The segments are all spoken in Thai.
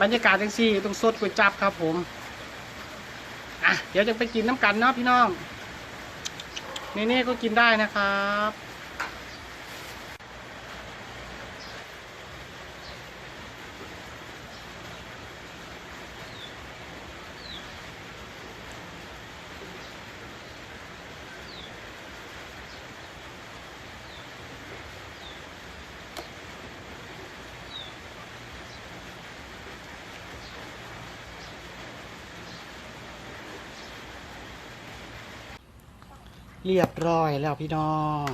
บรรยากาศจังซี่ต้องสดก๋วยจับครับผมอะเดี๋ยวจะไปกินน้ำกันเนาะพี่น้องนี่นี่ก็กินได้นะครับ เรียบร้อยแล้วพี่น้อง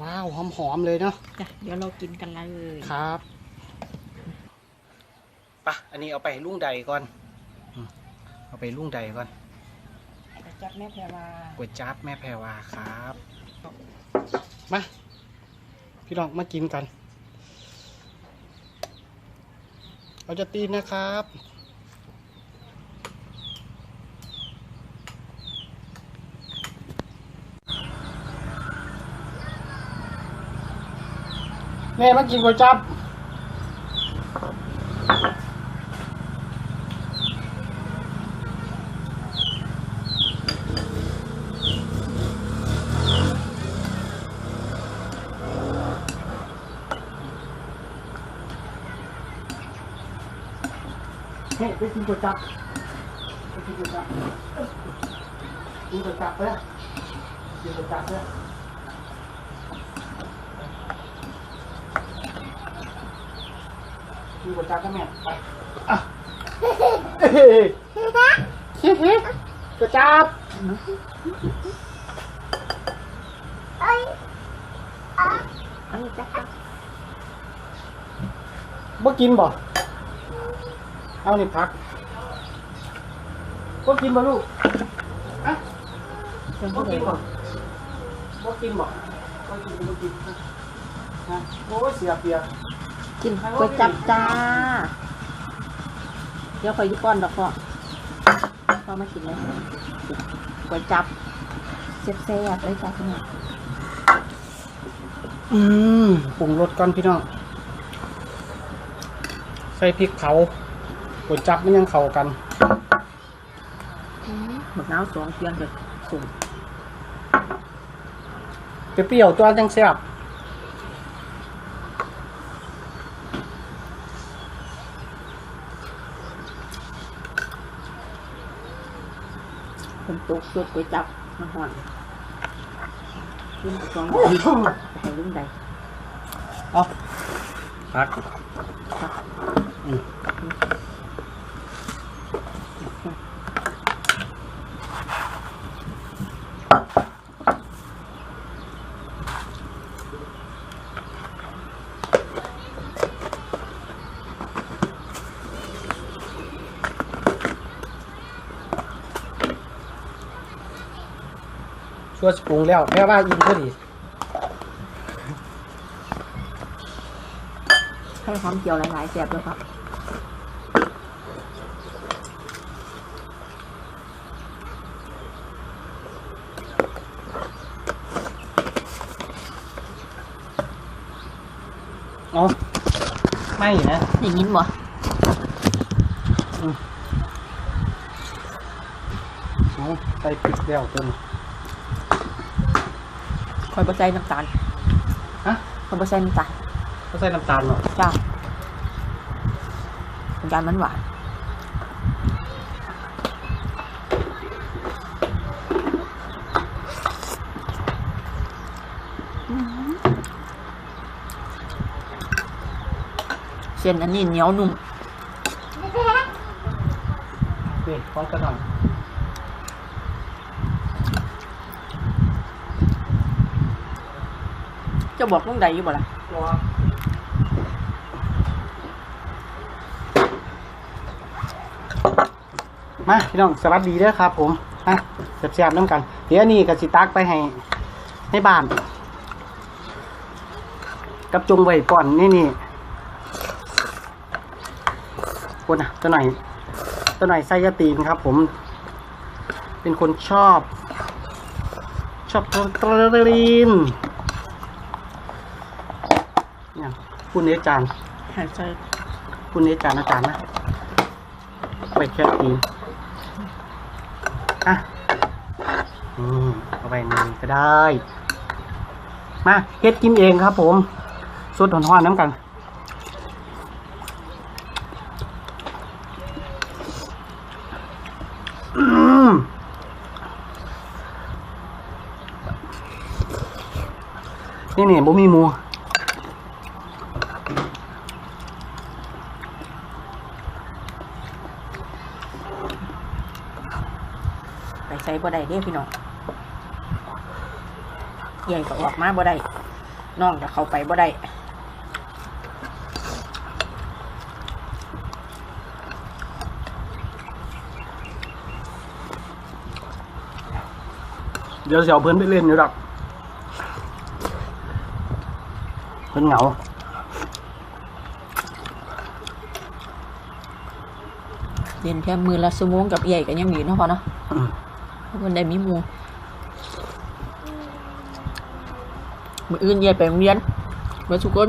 ว้าวหอมๆเลยเนาะจ้ะเดี๋ยวเรากินกันเลยครับปะอันนี้เอาไปลุงใดก่อนอืมเอาไปลุงใดก่อนจับแม่แพรวาก๋วยจั๊บแม่แพรวาครับ มา พี่น้องมากินกันเราจะตีนนะครับ แม่มากินก๋วยจั๊บเฮ้ยไปกินก๋วยจั๊บไปกินก๋วยจั๊บกินก๋วยจั๊บเลยกินก๋วยจั๊บเลย มีกดจับก็แม่ไปอะเฮ้ยเฮ้ยเฮ้ยกดจับอันนี้จ้ะบ่กินบ่ เอานี่พักบ่กินบ่ลูกอะบ่กินบ่บ่กินบ่บ่กินบ่กินฮะโอ้เสียเปรียบ กินก๋วยจับจ้า เดี๋ยวคอยอยุป้อนดอกพ่อพ่อมากินเลยก๋วยจับเซ็บแซ่บเลยจ้ะพี่น้องอืมปรุงรสก่อนพี่น้อง ใส่พริกเผากดจับมันยังเข้ากันหมดน้ำสองเพียงเลยสุ่มเปรี้ยวๆตัวจังแซ่บ เป็นตุกสุดก๋วยจับมาห่อนกินสองใส่ลุงใดเอาพักอืม ช่วยปรุงแล้วแค่ว่าอินก็ดีให้หอมเจียวหลายๆแซ่บด้วยครับอ๋อไม่นะอย่างนี้บ่เอาใส่พริกแล้วตัวนี้ค อยบะใส่น้ำตาลฮะคอยบะใส่น้ำตาลเขาใส่น้ำตาลเนาะจ้าเป็นการมันหวานเส้นอันนี้เหนียวนุ่มนี่พร้อมกันหน่อ จะบอกลุงใดอยู่บ่ล่ะมาพี่น้องสวัสดีเด้อครับ ผมมาเสียบๆน้ำกัน เดี๋ยวนี้กับสิตักไปให้ในบ้าน กับจงไว้ก่อนนี่นี่คนอะตัวไหนตัวไหนไซยาตีนครับ ผม เป็นคนชอบ ชอบตรลีน เนี่ยคุณเอจานหายใจคุณอาจารย์อาจารย์นะไปแค่ตีนอะอืมเอาไปนี่ก็ได้ มาเฮ็ดกินเองครับ ผมสดหอนๆน้ำกันอืมนี่นี่บ่มีหมู ไปใส่ บ่ได้เด้พี่น้องใหญ่ก็ออกมาบ่ได้น้องจะเข้าไปบ่ได้เดี๋ยวจะเอาเพื่อนไปเล่นอยู่ดอกเพื่อนเหงาเรียนแค่มือละชั่วโมงกับใหญ่ก็ยังมีเนาะพอเนาะอื มันได้มีมูมืออื่นเย่ไปโรงเรียนมาทุกคน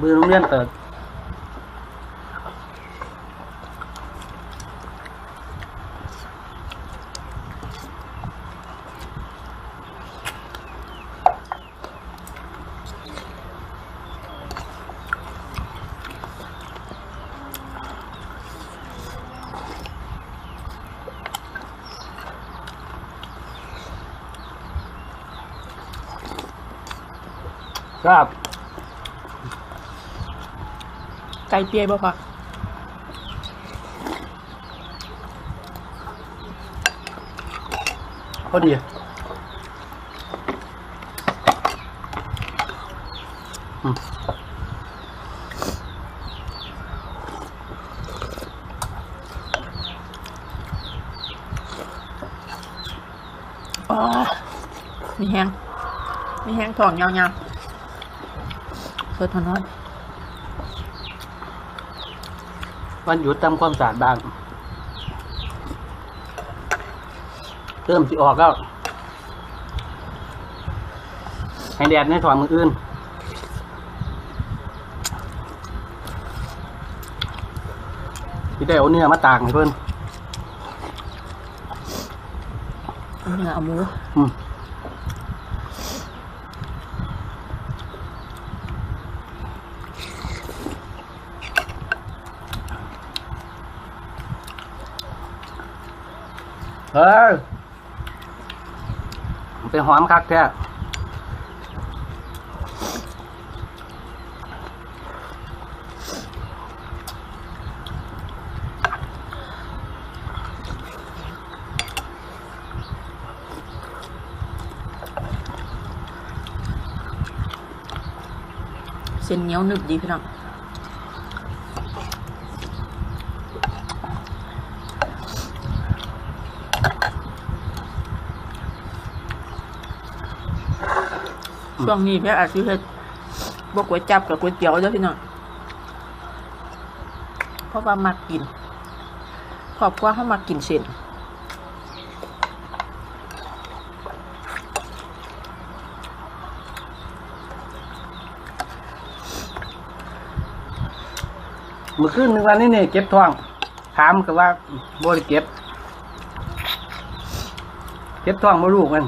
มือโรงเรียนเติด ครับ ไก่เปียบ่พอพอดีอืมอ๋อมีแห้งมีแห้งทองยาวๆ เพื่อทอนอนวันหยุดทำความสะอาดบ้านเริ่มสิออกแล้ว ให้แดดในถอนมืออื่น ที่ได้เอาเนื้อมาตากให้เพิ่นเอาเนื้อเอาหมูอืม เฮ้ยมันเป็นหอมคักแท้เส้นเหนียวหนึบดีพี่น้อง ช่วงนี้แม่อาจจะเฮ็ดบกก๋วยจับกับก๋วยเตี๋ยวเด้อพี่น้องเพราะว่ามักกินครอบครัวเขามักกินเส้นเมื่อคืนนึงวันนี้เนี่ยเก็บทองถามก็ว่าบ่ได้เก็บ เก็บทองมาลูกมัน